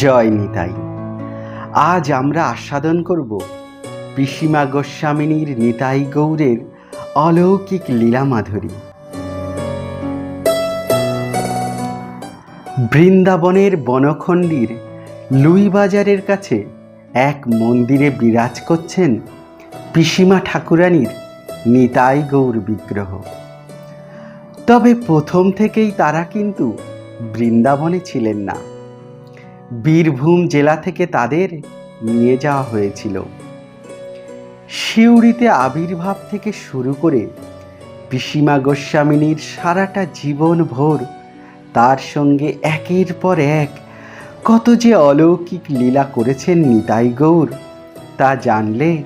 জয় নিতাই আজ আমরা আস্বাদন করব পিসিমা গোস্বামিনীর নিতাই গৌরের অলৌকিক লীলা মাধুরী বৃন্দাবনের বনখণ্ডির লুইবাজারের কাছে এক মন্দিরে বিরাজ করছেন পিসিমা ঠাকুরানীর নিতাই গৌর বিগ্রহ। তবে প্রথম থেকেই তারা কিন্তু বৃন্দাবনে ছিলেন না। বীরভূম জেলা থেকে তাদের নিয়ে যাওয়া হয়েছিল। সিউড়িতে আবির্ভাব থেকে শুরু করে পিসিমা গোস্বামিনীর সারাটা জীবন ভোর তার সঙ্গে একের পর এক কত যে অলৌকিক লীলা করেছেন নিতাই গৌর, তা জানলে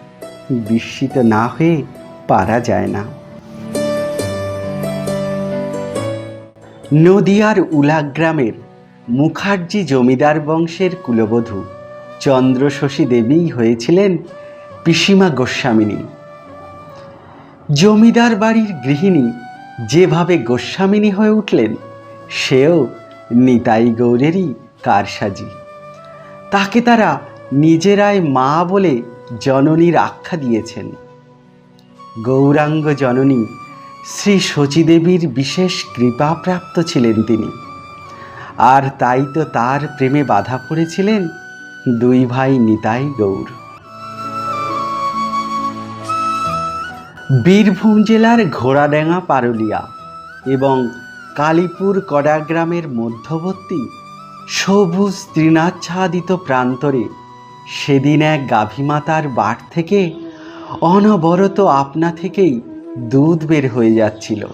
বিস্মিত না হয়ে পারা যায় না। নদিয়ার উলা গ্রামের মুখার্জি জমিদার বংশের কুলবধূ। চন্দ্রশশী দেবীই হয়েছিলেন পিসিমা গোস্বামিনী। জমিদার বাড়ির গৃহিণী যেভাবে গোস্বামিনী হয়ে উঠলেন, সেও নিতাই গৌরেরই কারসাজি। তাকে তারা নিজেরাই মা বলে জননীর আখ্যা দিয়েছেন। গৌরাঙ্গ জননী শ্রী শচীদেবীর বিশেষ কৃপাপ্রাপ্ত ছিলেন তিনি। আর তাই তো তার প্রেমে বাধা পড়েছিলেন দুই ভাই নিতাই গৌর। বীরভূম জেলার ঘোড়াডাঙ্গা পারুলিয়া এবং কালীপুর কডা গ্রামের মধ্যবর্তী সবুজ তৃণাচ্ছাদিত প্রান্তরে সেদিন এক গাভীমাতার বাট থেকে অনবরত আপনা থেকেই দুধ বের হয়ে যাচ্ছিল।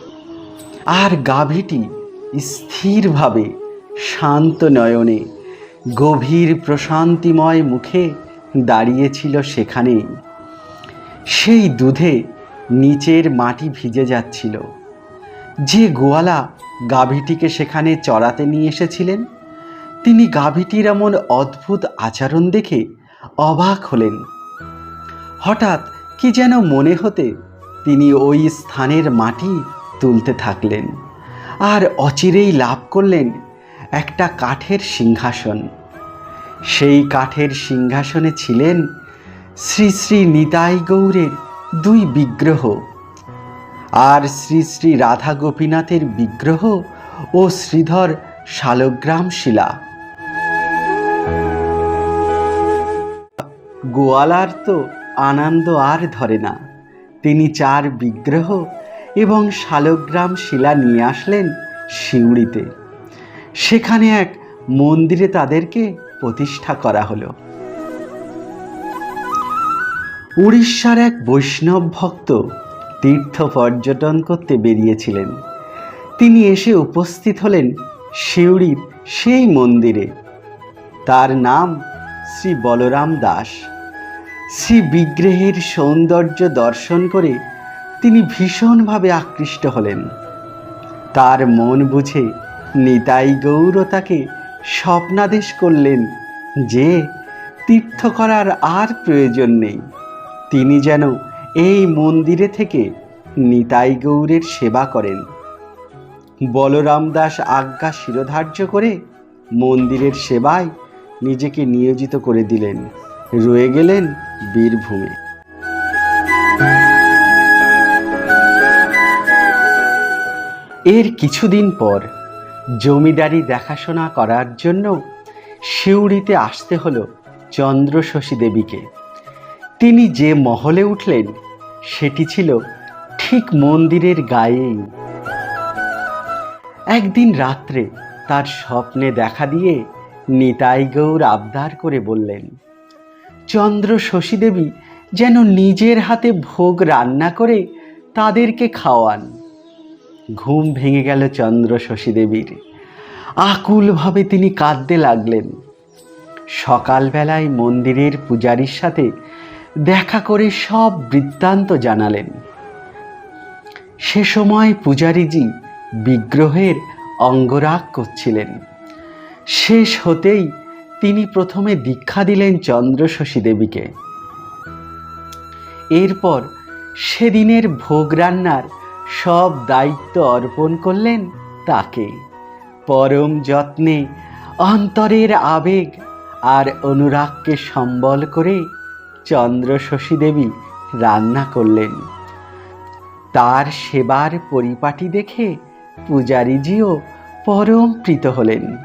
আর গাভীটি স্থিরভাবে শান্ত নয়নে, গভীর প্রশান্তিময় মুখে দাঁড়িয়েছিল সেখানে। সেই দুধে নিচের মাটি ভিজে যাচ্ছিল। যে গোয়ালা গাভীটিকে সেখানে চড়াতে নিয়ে এসেছিলেন, তিনি গাভীটির এমন অদ্ভুত আচরণ দেখে অবাক হলেন। হঠাৎ কি যেন মনে হতে তিনি ওই স্থানের মাটি তুলতে থাকলেন আর অচিরেই লাভ করলেন একটা কাঠের সিংহাসন। সেই কাঠের সিংহাসনে ছিলেন শ্রী শ্রী নিতাই গৌরের দুই বিগ্রহ। আর শ্রী শ্রী রাধা গোপীনাথের বিগ্রহ ও শ্রীধর শালগ্রাম শিলা। গোয়ালার তো আনন্দ আর ধরে না। তিনি চার বিগ্রহ এবং শালগ্রাম শিলা নিয়ে আসলেন সিউড়িতে। সেখানে এক মন্দিরে তাদেরকে প্রতিষ্ঠা করা হলো। উড়িষ্যার এক বৈষ্ণব ভক্ত তীর্থ পর্যটন করতে বেরিয়েছিলেন। তিনি এসে উপস্থিত হলেন সিউড়ির সেই মন্দিরে। তার নাম শ্রী বলরাম দাস। শ্রী বিগ্রহের সৌন্দর্য দর্শন করে তিনি ভীষণভাবে আকৃষ্ট হলেন। তার মন বুঝে নিতাই গৌর তাকে স্বপ্নাদেশ করলেন যে তীর্থ করার আর প্রয়োজন নেই। তিনি যেন এই মন্দিরে থেকে নিতাই গৌরের সেবা করেন। বলরাম দাস আজ্ঞা শিরোধার্য করে মন্দিরের সেবায় নিজেকে নিয়োজিত করে দিলেন। রয়ে গেলেন বীরভূমে। এর কিছুদিন পর জমিদারি দেখাশোনা করার জন্য সিউড়িতে আসতে হলো চন্দ্রশশী দেবীকে। তিনি যে মহলে উঠলেন, সেটি ছিল ঠিক মন্দিরের গায়েই। একদিন রাত্রে তার স্বপ্নে দেখা দিয়ে নিতাই গৌর আবদার করে বললেন চন্দ্র শশী দেবী যেন নিজের হাতে ভোগ রান্না করে তাদেরকে খাওয়ান। ঘুম ভেঙে গেল চন্দ্র শশী দেবীর আকুলভাবে তিনি কাঁদতে লাগলেন। সকালবেলায় মন্দিরের পূজারীর সাথে দেখা করে সব বৃত্তান্ত জানালেন। সে সময় পূজারীজি বিগ্রহের অঙ্গরাগ করছিলেন। শেষ হতেই তিনি প্রথমে দীক্ষা দিলেন চন্দ্রশশী দেবীকে এরপর সেদিনের ভোগ রান্নার সব দায়িত্ব অর্পণ করলেন তাকে। পরম যত্নে, অন্তরের আবেগ আর অনুরাগকে সম্বল করে চন্দ্র রান্না করলেন। তার সেবার পরিপাটি দেখে পূজারীজিও পরম প্রীত হলেন।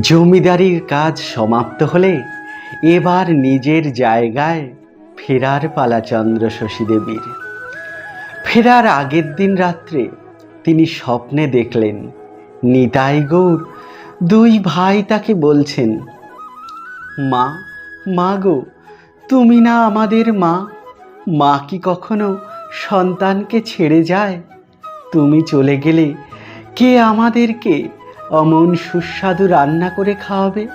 জমিদারির কাজ সমাপ্ত হলে এবার নিজের জায়গায় ফেরার পালা চন্দ্র শশী দেবীর। ফেরার আগের দিন রাত্রে তিনি স্বপ্নে দেখলেন নিতাই গৌর। দুই ভাই তাকে বলছেন, মা মা গো, তুমি না আমাদের মা? মা কি কখনো সন্তানকে ছেড়ে যায়? তুমি চলে গেলে কে আমাদেরকে অমন সুস্বাদু রান্না করে খাওয়াবে?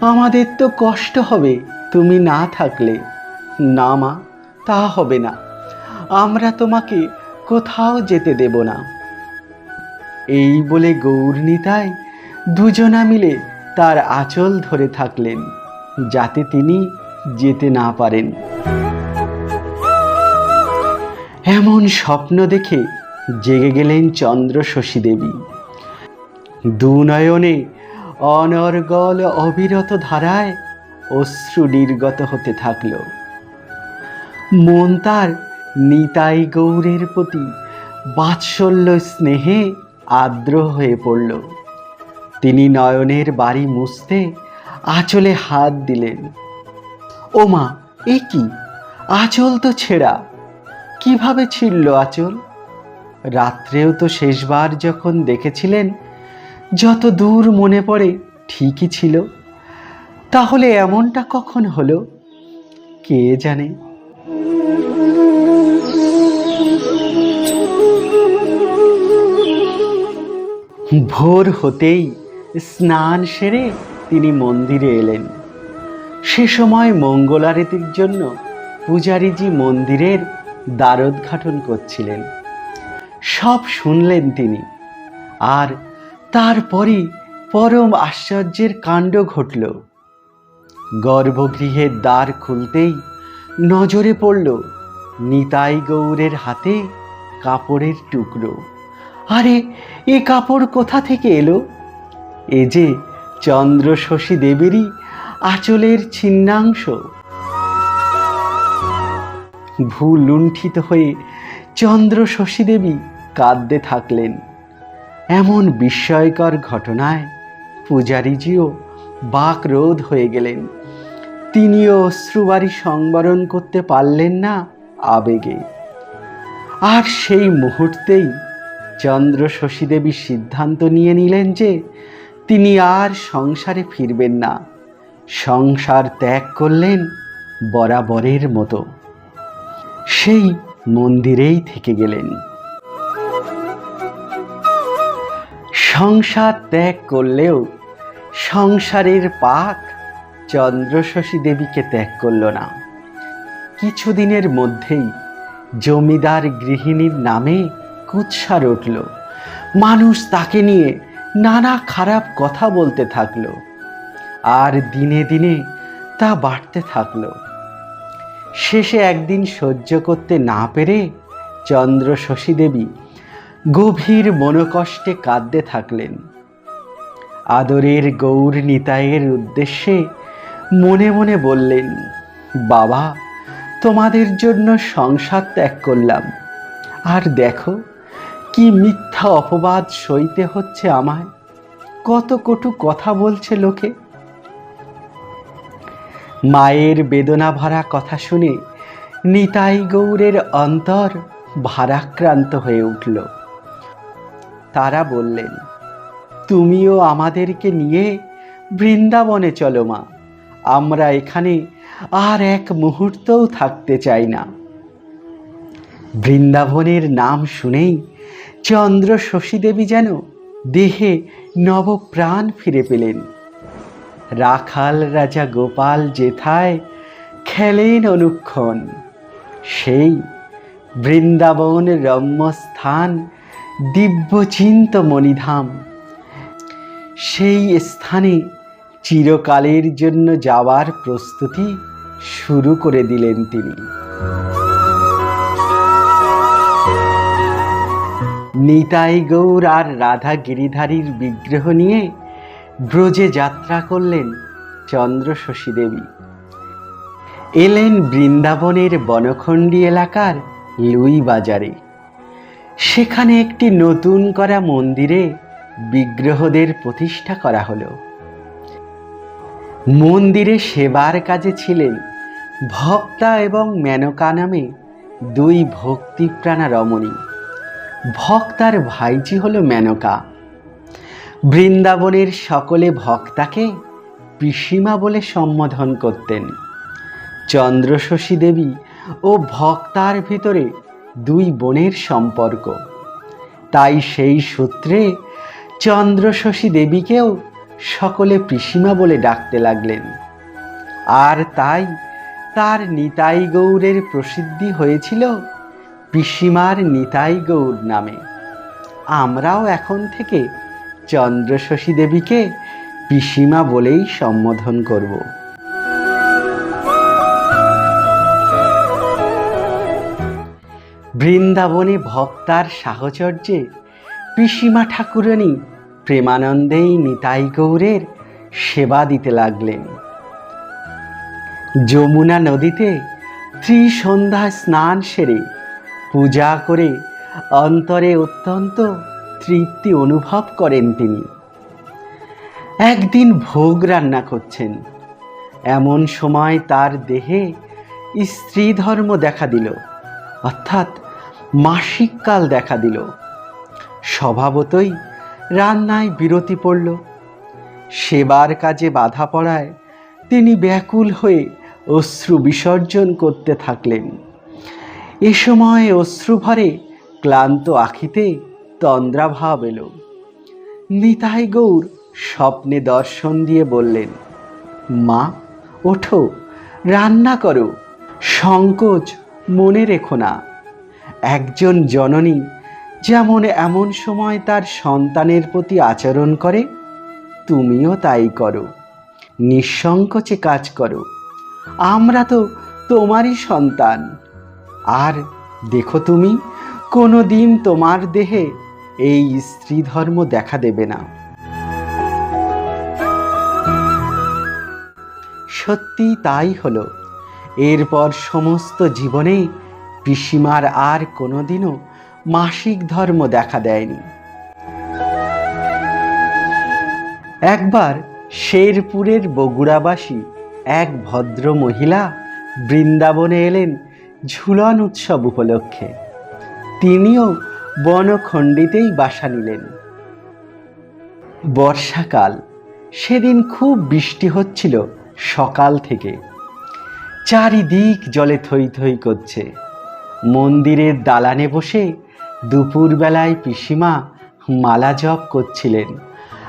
আমাদের তো কষ্ট হবে তুমি না থাকলে। না, মা, তা হবে না। আমরা তোমাকে কোথাও যেতে দেব না। এই বলে গৌরনীতায় দুজনা মিলে তার আঁচল ধরে থাকলেন, যাতে তিনি যেতে না পারেন। এমন স্বপ্ন দেখে জেগে গেলেন চন্দ্র শশী দেবী। দুনয়নে অনর্গল অবিরত ধারায় অশ্রু নির্গত হতে থাকল। মন তার নিতাই গৌরের প্রতি বাৎসল্য স্নেহে আর্দ্র হয়ে পড়ল। তিনি নয়নের বাড়ি মুছতে আঁচলে হাত দিলেন। ও মা এ কি? আঁচল তো ছেঁড়া। কীভাবে ছিঁড়ল আঁচল? রাত্রেও তো শেষবার যখন দেখেছিলেন, যত দূর মনে পড়ে ঠিকই ছিল। তাহলে এমনটা কখন হলো? কে জানে? ভোর হতেই স্নান সেরে তিনি মন্দিরে এলেন। সে সময় মঙ্গলারতির জন্য পূজারীজি মন্দিরের দ্বারোদ্ঘাটন করছিলেন। সব শুনলেন তিনি। আর তারপরই পরম আশ্চর্যের কাণ্ড ঘটল। গর্ভগৃহের দ্বার খুলতেই নজরে পড়ল নিতাই গৌরের হাতে কাপড়ের টুকরো। আরে, এ কাপড় কোথা থেকে এলো? এ যে চন্দ্র শশী দেবীরই আঁচলের ছিন্নাংশ। ভুল লুণ্ঠিত হয়ে চন্দ্র শশী দেবী কাঁদতে থাকলেন। এমন বিস্ময়কর ঘটনায় পূজারীজিও বাক রোধ হয়ে গেলেন। তিনিও অশ্রুবাড়ি সংবরণ করতে পারলেন না আবেগে। আর সেই মুহূর্তেই চন্দ্র শশী দেবী সিদ্ধান্ত নিয়ে নিলেন যে তিনি আর সংসারে ফিরবেন না। সংসার ত্যাগ করলেন বরাবরের মতো। সেই মন্দিরেই থেকে গেলেন। সংসার ত্যাগ করলেও সংসারের পাক চন্দ্রশশী দেবীকে ত্যাগ করল না। কিছুদিনের মধ্যেই জমিদার গৃহিণীর নামে কুৎসার উঠল মানুষ তাকে নিয়ে নানা খারাপ কথা বলতে থাকল আর দিনে দিনে তা বাড়তে থাকল। শেষে একদিন সহ্য করতে না পেরে চন্দ্র শশী দেবী গভীর মনোকষ্টে কাঁদতে থাকলেন। আদরের গৌর নিতাইয়ের উদ্দেশ্যে মনে মনে বললেন, বাবা, তোমাদের জন্য সংসার ত্যাগ করলাম। আর দেখো কি মিথ্যা অপবাদ সইতে হচ্ছে আমায়? কত কটু কথা বলছে লোকে। মায়ের বেদনা ভরা কথা শুনে নিতাই গৌরের অন্তর ভারাক্রান্ত হয়ে উঠল। তারা বললেন, তুমিও আমাদেরকে নিয়ে বৃন্দাবনে চলো মা। আমরা এখানে আর এক মুহূর্তও থাকতে চাই না। বৃন্দাবনের নাম শুনেই চন্দ্র শশী দেবী যেন দেহে নবপ্রাণ ফিরে পেলেন। রাখাল রাজা গোপাল যেথায় খেলেন অনুক্ষণ। সেই বৃন্দাবন রম্যস্থান দিব্যচিন্ত মণিধাম। সেই স্থানে চিরকালের জন্য যাওয়ার প্রস্তুতি শুরু করে দিলেন তিনি। নিতাই গৌর আর রাধা গিরিধারীর বিগ্রহ নিয়ে ব্রজে যাত্রা করলেন চন্দ্রশশী দেবী এলেন বৃন্দাবনের বনখণ্ডী এলাকার লুই বাজারে। সেখানে একটি নতুন করা মন্দিরে বিগ্রহদের প্রতিষ্ঠা করা হলো। মন্দিরে সেবার কাজে ছিলেন ভক্তা এবং মেনকা নামে দুই ভক্তিপ্রাণা রমণী ভক্তার ভাইজি হলো মেনকা। বৃন্দাবনের সকলে ভক্তাকে পিসিমা বলে সম্বোধন করতেন। চন্দ্রশশী দেবী ও ভক্তার ভিতরে দুই বোনের সম্পর্ক। তাই সেই সূত্রে চন্দ্রশশী দেবীকেও সকলে পিসিমা বলে ডাকতে লাগলেন। আর তাই তার নিতাই গৌরের প্রসিদ্ধি হয়েছিল পিসিমার নিতাই গৌর নামে। আমরাও এখন থেকে চন্দ্রশশী দেবীকে পিসিমা বলেই সম্বোধন করব। বৃন্দাবনে ভক্তার সাহচর্যে পিসিমা ঠাকুরানী প্রেমানন্দেই নিতাই গৌরের সেবা দিতে লাগলেন। যমুনা নদীতে ত্রিসন্ধ্যা স্নান সেরে পূজা করে অন্তরে অত্যন্ত তৃপ্তি অনুভব করেন তিনি। একদিন ভোগ রান্না করছেন। এমন সময় তার দেহে স্ত্রী ধর্ম দেখা দিল, অর্থাৎ মাসিককাল দেখা দিল। স্বভাবতই রান্নায় বিরতি পড়ল। সেবার কাজে বাধা পড়ায় তিনি ব্যাকুল হয়ে অশ্রু বিসর্জন করতে থাকলেন। এ সময় অশ্রুভরে ক্লান্ত আখিতে তন্দ্রাভাব এলো। নিতাই গৌর স্বপ্নে দর্শন দিয়ে বললেন, মা, ওঠো, রান্না করো। সংকোচ মনে রেখো না। একজন জননী যেমন এমন সময় তার সন্তানের প্রতি আচরণ করে, তুমিও তাই করো। নিঃসংকোচে কাজ করো। আমরা তো তোমারই সন্তান। আর দেখো তুমি কোনো দিন তোমার দেহে এই স্ত্রী ধর্ম দেখা দেবে না। সত্যি তাই হলো। এরপর সমস্ত জীবনে পিসিমার আর কোনোদিনও মাসিক ধর্ম দেখা দেয়নি। একবার শেরপুরের বগুড়াবাসী এক ভদ্র মহিলা বৃন্দাবনে এলেন ঝুলন উৎসব উপলক্ষে। তিনিও বনখণ্ডিতেই বাসা নিলেন। বর্ষাকাল, সেদিন খুব বৃষ্টি হচ্ছিল সকাল থেকে। চারিদিক জলে থই থই করছে। মন্দিরের দালানে বসে দুপুরবেলায় পিসিমা মালা জপ করছিলেন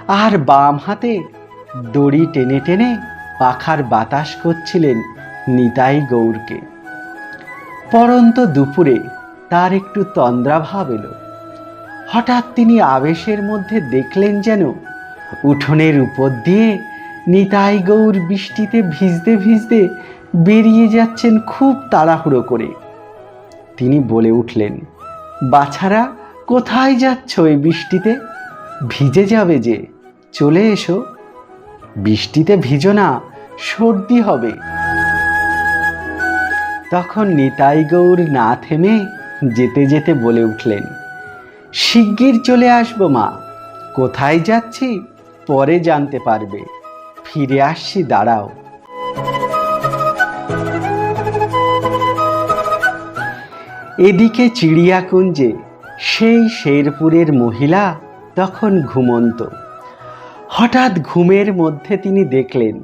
আর বাম হাতে দড়ি টেনে টেনে পাখার বাতাস করছিলেন নিতাই গৌরকে। পরন্ত দুপুরে তার একটু তন্দ্রাভাব এলো। হঠাৎ তিনি আবেশের মধ্যে দেখলেন যেন উঠোনের উপর দিয়ে নিতাই গৌর বৃষ্টিতে ভিজতে ভিজতে বেরিয়ে যাচ্ছেন খুব তাড়াহুড়ো করে। তিনি বলে উঠলেন, বাছারা, কোথায় যাচ্ছ এই বৃষ্টিতে? ভিজে যাবে যে, চলে এসো। বৃষ্টিতে ভিজো না, সর্দি হবে। তখন নিতাই গৌর না থেমে যেতে যেতে বলে উঠলেন, শিগগির চলে আসব মা। কোথায় যাচ্ছি পরে জানতে পারবে। ফিরে আসছি, দাঁড়াও। এদিকে চিড়িয়াকুঞ্জে সেই শেরপুরের মহিলা তখন ঘুমন্ত। হঠাৎ ঘুমের মধ্যে তিনি দেখলেন,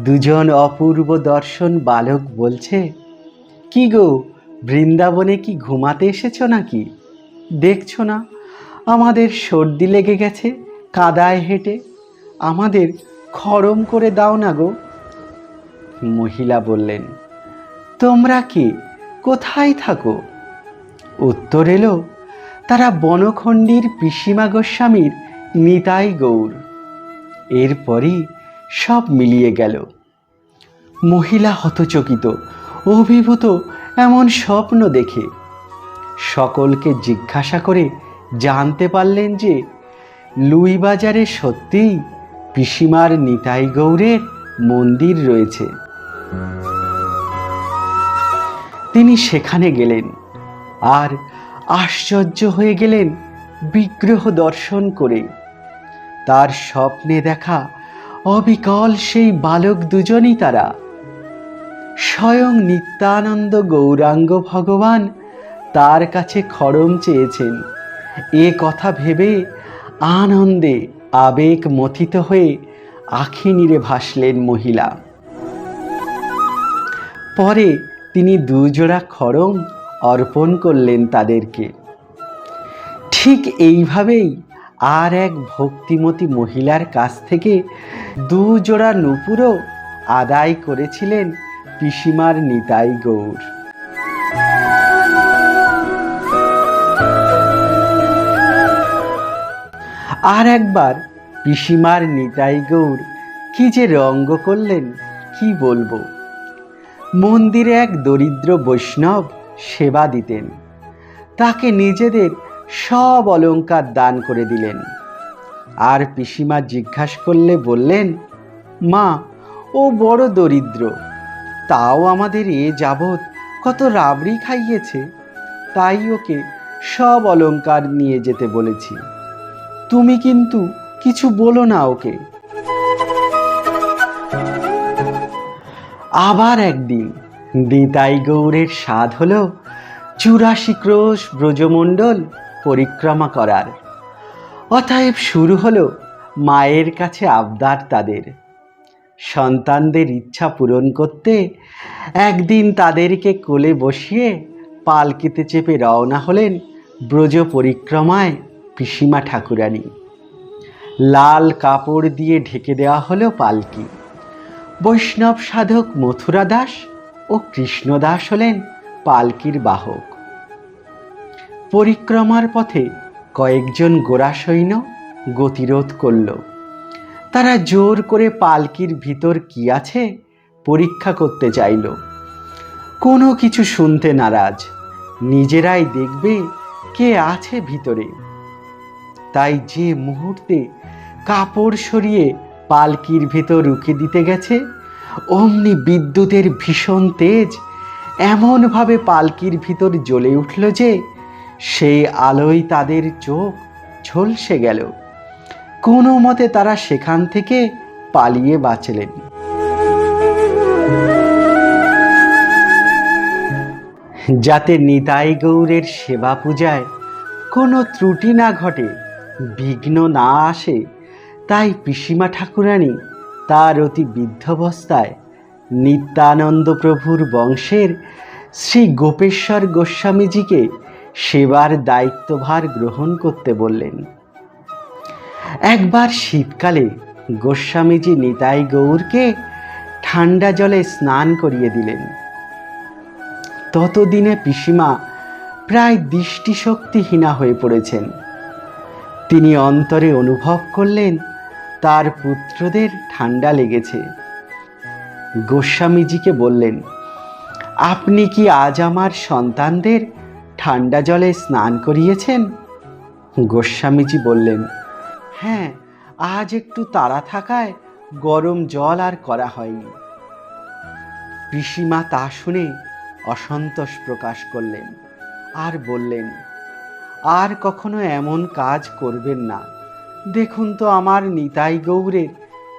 দুজন অপূর্ব দর্শন বালক বলছে কি গো, বৃন্দাবনে কি ঘুমাতে এসেছ নাকি? দেখছ না, আমাদের সর্দি লেগে গেছে, কাদায় হেঁটে। আমাদের খরম করে দাও না গো। মহিলা বললেন, তোমরা কি? কোথায় থাকো? উত্তর এলো, তারা বনখণ্ডির পিসিমা গোস্বামীর নিতাই গৌর। এরপরই সব মিলিয়ে গেল। মহিলা হতচকিত অভিভূত এমন স্বপ্ন দেখে। সকলকে জিজ্ঞাসা করে জানতে পারলেন যে লুই বাজারে সত্যিই পিসিমার নিতাই গৌরের মন্দির রয়েছে। তিনি সেখানে গেলেন আর আশ্চর্য হয়ে গেলেন বিগ্রহ দর্শন করে। তার স্বপ্নে দেখা অবিকল সেই বালক দুজনই তারা। স্বয়ং নিত্যানন্দ গৌরাঙ্গ ভগবান তার কাছে খড়ম চেয়েছেন। এ কথা ভেবে আনন্দে আবেগ মথিত হয়ে আখি নিরে ভাসলেন মহিলা। পরে তিনি দুজোড়া খড়ম অর্পণ করলেন তাদেরকে। ঠিক এইভাবেই আর এক ভক্তিমতী মহিলার কাছ থেকে দুজোড়া নুপুরও আদায় করেছিলেন পিসিমার নিতাই গৌর। আর একবার পিসিমার নিতাই গৌর কি যে রঙ্গ করলেন, কি বলব? মন্দিরে এক দরিদ্র বৈষ্ণব সেবা দিতেন। তাকে নিজেদের সব অলংকার দান করে দিলেন। আর পিসিমা জিজ্ঞাসা করলে বললেন, মা, ও বড় দরিদ্র তাও আমাদের এ যাবৎ কত রাবড়ি খাইয়েছে। তাই ওকে সব অলংকার নিয়ে যেতে বলেছি। তুমি কিন্তু কিছু বলো না ওকে। আবার একদিন দিতাই গৌরের স্বাদ হলো চুরাশি ক্রোশ ব্রজমণ্ডল পরিক্রমা করার। অতএব শুরু হলো মায়ের কাছে আবদার তাদের। সন্তানদের ইচ্ছা পূরণ করতে একদিন তাদেরকে কোলে বসিয়ে পালকিতে চেপে রওনা হলেন ব্রজ পরিক্রমায় পিসিমা ঠাকুরানী। লাল কাপড় দিয়ে ঢেকে দেওয়া হলো পালকি। বৈষ্ণব সাধক মথুরা দাস ও কৃষ্ণ দাস হলেন পালকির বাহক। পরিক্রমার পথে কয়েকজন গোড়া সৈন্য গতিরোধ করল। তারা জোর করে পালকির ভিতর কি আছে পরীক্ষা করতে চাইল কোনো কিছু শুনতে নারাজ। নিজেরাই দেখবে কে আছে ভিতরে। তাই যে মুহূর্তে কাপড় সরিয়ে পালকির ভেতর রুখে দিতে গেছে, অমনি বিদ্যুতের ভীষণ তেজ এমনভাবে পালকির ভিতর জ্বলে উঠল যে সেই আলোয় তাদের চোখ ঝলসে গেল। কোনো মতে তারা সেখান থেকে পালিয়ে বাঁচলেন। যাতে নিতাই গৌরের সেবা পূজায় কোনো ত্রুটি না ঘটে, বিঘ্ন না আসে, তাই পিসিমা ঠাকুরানী তার অতি বৃদ্ধাবস্থায় নিত্যানন্দ প্রভুর বংশের শ্রী গোপেশ্বর গোস্বামীজিকে সেবার দায়িত্বভার গ্রহণ করতে বললেন। একবার শীতকালে গোস্বামীজি নিতাই গৌরকে ঠান্ডা জলে স্নান করিয়ে দিলেন। ততদিনে পিসিমা প্রায় দৃষ্টিশক্তিহীনা হয়ে পড়েছেন। তিনি অন্তরে অনুভব করলেন তার পুত্রদের ঠান্ডা লেগেছে। গোস্বামীজিকে বললেন, আপনি কি আজ আমার সন্তানদের ঠান্ডা জলে স্নান করিয়েছেন? গোস্বামীজি বললেন হ্যাঁ আজ একটু তাড়া থাকায় গরম জল আর করা হয়নি। পিসিমা তা শুনে অসন্তোষ প্রকাশ করলেন আর বললেন, আর কখনো এমন কাজ করবেন না। দেখুন তো আমার নিতাই গৌরের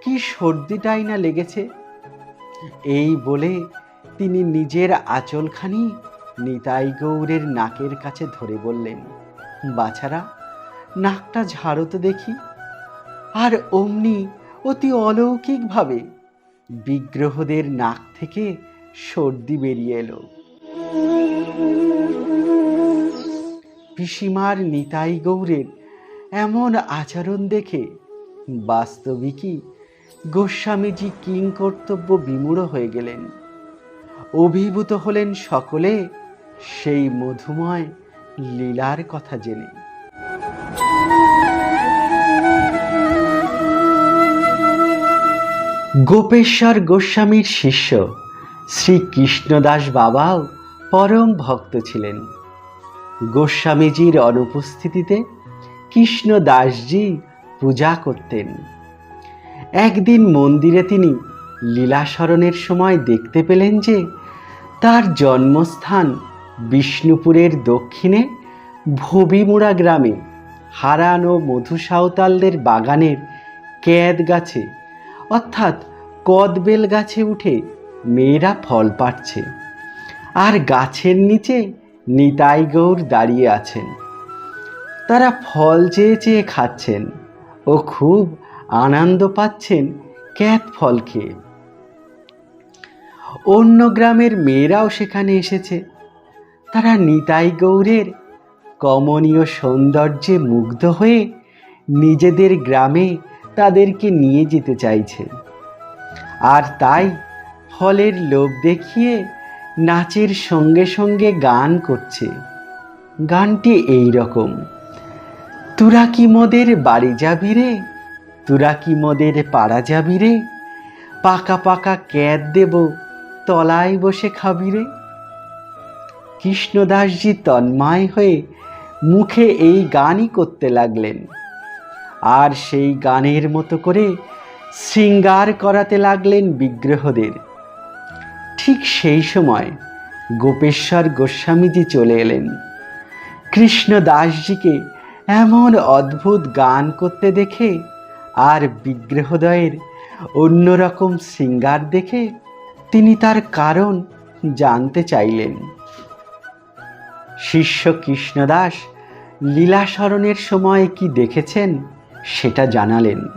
কি সর্দিটাই না লেগেছে। এই বলে তিনি নিজের আঁচলখানি নিতাই গৌরের নাকের কাছে ধরে বললেন, বাছারা, নাকটা ঝাড়ো তো দেখি। আর অমনি অতি অলৌকিকভাবে বিগ্রহদের নাক থেকে সর্দি বেরিয়ে এলো। পিসিমার নিতাই গৌরের এমন আচরণ দেখে বাস্তবিকই গোস্বামীজি কিং কর্তব্য বিমূঢ় হয়ে গেলেন। অভিভূত হলেন সকলে সেই মধুময় লীলার কথা জেনে। গোপেশ্বর গোস্বামীর শিষ্য। শ্রী কৃষ্ণদাস বাবাও পরম ভক্ত ছিলেন। গোস্বামীজির অনুপস্থিতিতে কৃষ্ণদাসজি পূজা করতেন। একদিন মন্দিরে তিনি লীলাসরণের সময় দেখতে পেলেন যে, তার জন্মস্থান বিষ্ণুপুরের দক্ষিণে ভবিমুড়া গ্রামে হারানো মধু সাঁওতালদের বাগানের ক্যাদ গাছে অর্থাৎ কদবেল গাছে উঠে মেয়েরা ফল পাচ্ছে আর গাছের নিচে নিতাই গৌর দাঁড়িয়ে আছেন। তারা ফল চেয়ে চেয়ে খাচ্ছেন ও খুব আনন্দ পাচ্ছেন ক্যাত ফল খেয়ে। অন্য গ্রামের মেয়েরাও সেখানে এসেছে। তারা নিতাই গৌরের কমনীয় সৌন্দর্যে মুগ্ধ হয়ে নিজেদের গ্রামে তাদেরকে নিয়ে যেতে চাইছে। আর তাই ফলের লোভ দেখিয়ে নাচের সঙ্গে সঙ্গে গান করছে। গানটি এই রকম। তোরা কি মোদের বাড়ি যাবি রে? তোরা কি মোদের পাড়া যাবি রে? পাকা পাকা ক্যাদ দেব, তলায় বসে খাবি রে? কৃষ্ণদাসজি তন্ময় হয়ে মুখে এই গানই করতে লাগলেন। আর সেই গানের মতো করে শৃঙ্গার করাতে লাগলেন বিগ্রহদের। ঠিক সেই সময় গোপেশ্বর গোস্বামীজি চলে এলেন। কৃষ্ণ দাসজিকে এমন অদ্ভুত গান করতে দেখে আর বিগ্রহদয়ের অন্যরকম শৃঙ্গার দেখে তিনি তার কারণ জানতে চাইলেন। শিষ্য কৃষ্ণদাস লীলাসরণের সময় কি দেখেছেন? সেটা জানালেন।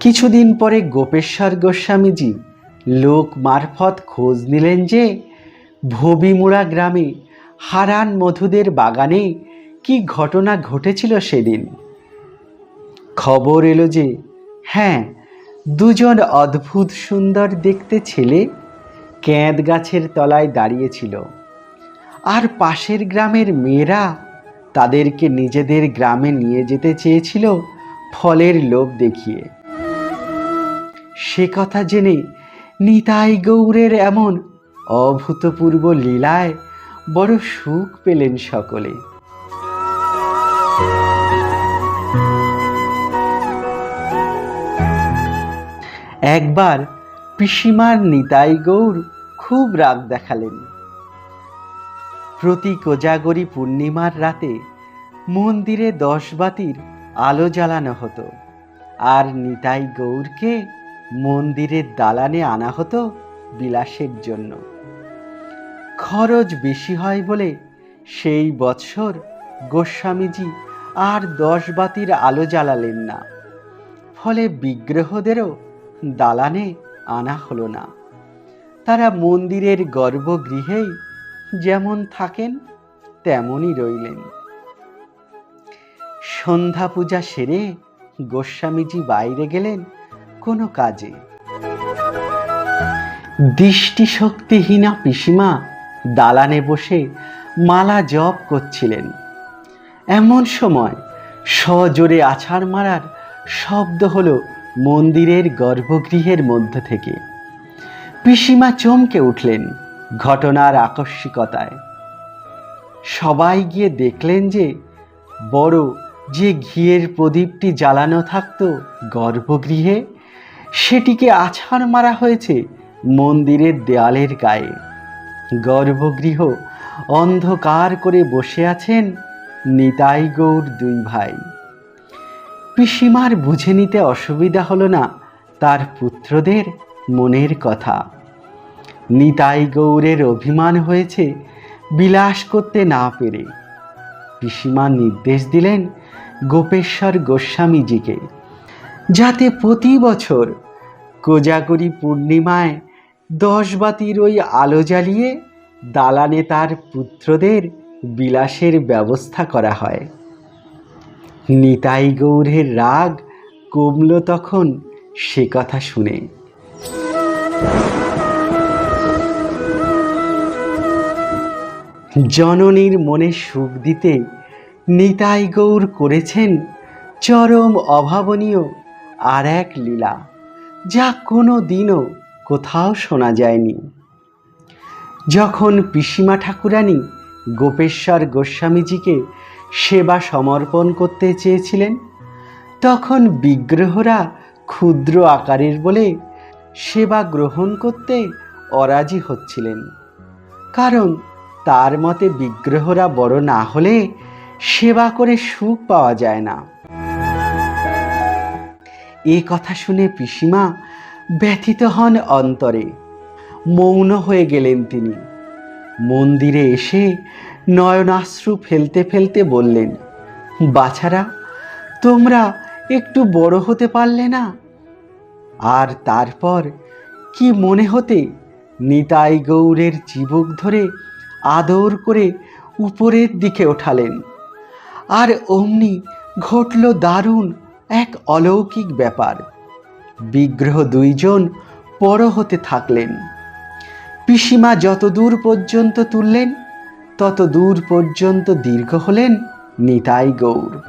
কিছুদিন পরে গোপেশ্বর গোস্বামীজি লোক মারফত খোঁজ নিলেন যে ভবিমুড়া গ্রামে হারান মধুদের বাগানে কি ঘটনা ঘটেছিল সেদিন। খবর এলো যে হ্যাঁ দুজন অদ্ভুত সুন্দর দেখতে ছেলে ক্যাঁদ গাছের তলায় দাঁড়িয়েছিল। আর পাশের গ্রামের মেয়েরা তাদেরকে নিজেদের গ্রামে নিয়ে যেতে চেয়েছিল ফলের লোভ দেখিয়ে। সে কথা জেনে নিতাই গৌরের এমন অভূতপূর্ব লীলায় বড় সুখ পেলেন সকলে। একবার পিসিমার নিতাই গৌর খুব রাগ দেখালেন। প্রতি কোজাগরী পূর্ণিমার রাতে মন্দিরে দশ বাতির আলো জ্বালানো হতো। আর নিতাই গৌরকে মন্দিরের দালানে আনা হতো বিলাসের জন্য। খরচ বেশি হয় বলে সেই বৎসর গোস্বামীজি আর দশ বাতির আলো জ্বালালেন না। ফলে বিগ্রহদেরও দালানে আনা হলো না। তারা মন্দিরের গর্ভগৃহেই যেমন থাকেন, তেমনই রইলেন। সন্ধ্যা পূজা সেরে গোস্বামীজি বাইরে গেলেন কোনো কাজে। দৃষ্টিশক্তিহীনা পিসিমা দালানে বসে মালা জপ করছিলেন। এমন সময় সজোরে আছাড় মারার শব্দ হলো মন্দিরের গর্ভগৃহের মধ্য থেকে। পিসিমা চমকে উঠলেন। ঘটনার আকস্মিকতায়। সবাই গিয়ে দেখলেন যে, বড় যে ঘিয়ের প্রদীপটি জ্বালানো থাকত গর্ভগৃহে, সেটিকে আছাড় মারা হয়েছে মন্দিরের দেয়ালের গায়ে। গর্ভগৃহ অন্ধকার করে বসে আছেন নিতাই গৌর দুই ভাই। পিসিমার বুঝে নিতে অসুবিধা হলো না তার পুত্রদের মনের কথা। নিতাই গৌরের অভিমান হয়েছে, বিলাস করতে না পেরে। পিসিমা নির্দেশ দিলেন গোপেশ্বর গোস্বামীজিকে, যাতে প্রতি বছর কোজাগরি পূর্ণিমায় দশ বাতির ওই আলো জ্বালিয়ে দালানে তার পুত্রদের বিলাসের ব্যবস্থা করা হয়। নিতাই গৌরের রাগ কমল তখন সে কথা শুনে। জননীর মনে সুখ দিতে নিতাই গৌর করেছেন চরম অভাবনীয় আর এক লীলা, যা কোনো দিনও কোথাও শোনা যায়নি। যখন পিসিমা ঠাকুরানী গোপেশ্বর গোস্বামীজিকে সেবা সমর্পণ করতে চেয়েছিলেন, তখন বিগ্রহরা ক্ষুদ্র আকারের বলে সেবা গ্রহণ করতে অরাজি হচ্ছিলেন। কারণ তার মতে বিগ্রহরা বড় না হলে সেবা করে সুখ পাওয়া যায় না। এ কথা শুনে পিসিমা ব্যথিত হন অন্তরে। মৌন হয়ে গেলেন তিনি। মন্দিরে এসে নয়নাশ্রু ফেলতে ফেলতে বললেন, বাছারা, তোমরা একটু বড় হতে পারলে না? আর তারপর কি মনে হতে নিতাই গৌরের চিবুক ধরে আদর করে উপরের দিকে ওঠালেন। আর অমনি ঘটল দারুণ এক অলৌকিক ব্যাপার। বিগ্রহ দুইজন বড় হতে থাকলেন। পিসিমা যত দূর পর্যন্ত তুললেন তত দূর পর্যন্ত দীর্ঘ হলেন নিতাই গৌর।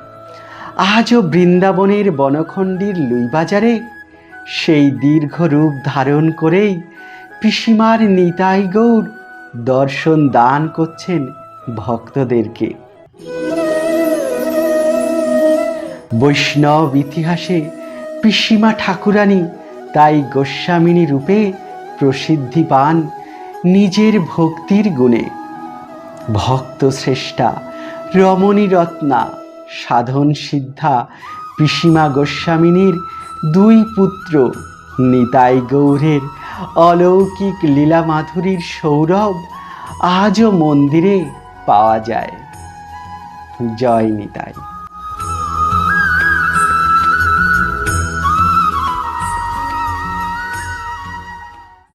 আজও বৃন্দাবনের বনখণ্ডির লুইবাজারে সেই দীর্ঘ রূপ ধারণ করেই পিসিমার নিতাই গৌর দর্শন দান করছেন ভক্তদেরকে। বৈষ্ণব ইতিহাসে পিসিমা ঠাকুরানী তাই গোস্বামিনী রূপে প্রসিদ্ধি পান নিজের ভক্তির গুণে। ভক্ত শ্রেষ্ঠা রমণী রত্না, সাধন সিদ্ধা, পিসিমা গোস্বামিনীর দুই পুত্র নিতাই গৌরের অলৌকিক লীলা মাধুরীর সৌরভ আজও মন্দিরে পাওয়া যায়। জয় নিতাই।